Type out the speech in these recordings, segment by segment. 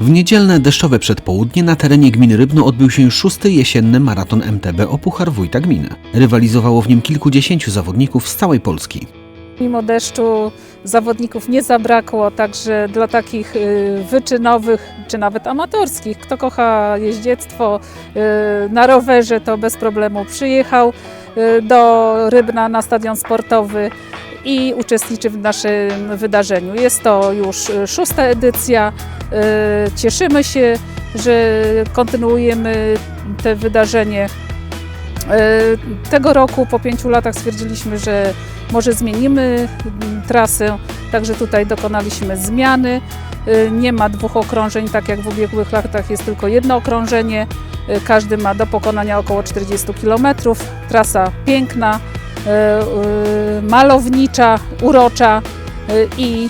W niedzielne deszczowe przedpołudnie na terenie gminy Rybno odbył się szósty jesienny maraton MTB o Puchar Wójta Gminy. Rywalizowało w nim kilkudziesięciu zawodników z całej Polski. Mimo deszczu zawodników nie zabrakło, także dla takich y, wyczynowych czy nawet amatorskich, kto kocha jeździectwo y, na rowerze, to bez problemu przyjechał y, do Rybna na stadion sportowy i uczestniczy w naszym wydarzeniu. Jest to już y, szósta edycja. Y, Cieszymy się, że kontynuujemy te wydarzenie. Y, Tego roku po pięciu latach stwierdziliśmy, że może zmienimy mm, trasę, także tutaj dokonaliśmy zmiany. Nie ma dwóch okrążeń, tak jak w ubiegłych latach jest tylko jedno okrążenie. Każdy ma do pokonania około 40 km. Trasa piękna, malownicza, urocza y, i,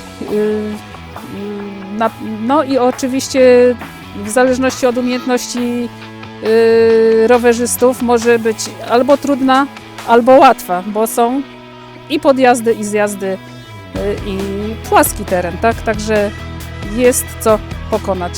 no i oczywiście w zależności od umiejętności rowerzystów może być albo trudna, albo łatwa, bo są i podjazdy, i zjazdy, i płaski teren, tak? Także jest co pokonać.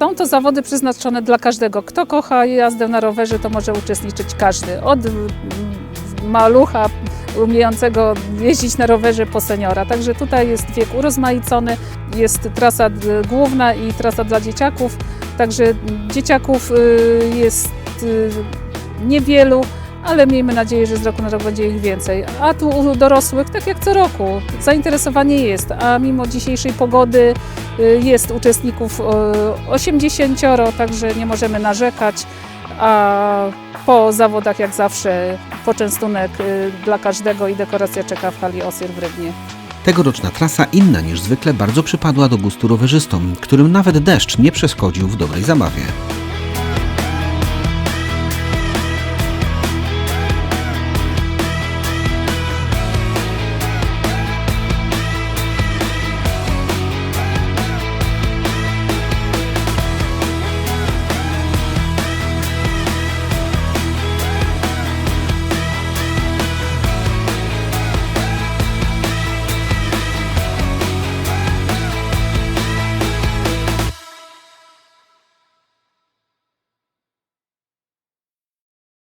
Są to zawody przeznaczone dla każdego. Kto kocha jazdę na rowerze, to może uczestniczyć każdy. Od mm, malucha umiejącego jeździć na rowerze po seniora. Także tutaj jest wiek urozmaicony, jest trasa główna i trasa dla dzieciaków. Także dzieciaków y, jest y, niewielu, ale miejmy nadzieję, że z roku na rok będzie ich więcej. A tu u dorosłych, tak jak co roku, zainteresowanie jest, a mimo dzisiejszej pogody y, jest uczestników y, 80, także nie możemy narzekać, a po zawodach jak zawsze poczęstunek y, dla każdego i dekoracja czeka w hali Osier w Rybnie. Tegoroczna trasa inna niż zwykle bardzo przypadła do gustu rowerzystom, którym nawet deszcz nie przeszkodził w dobrej zabawie.